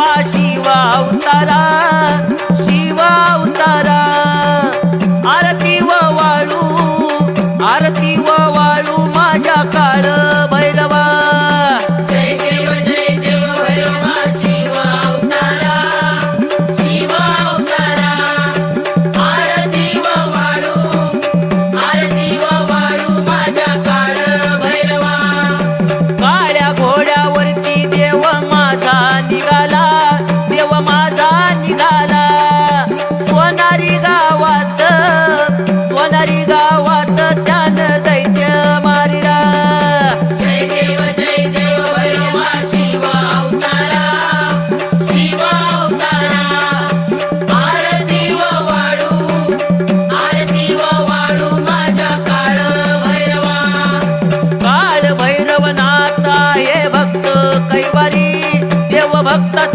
Shiva Shiva अवतारा bhakta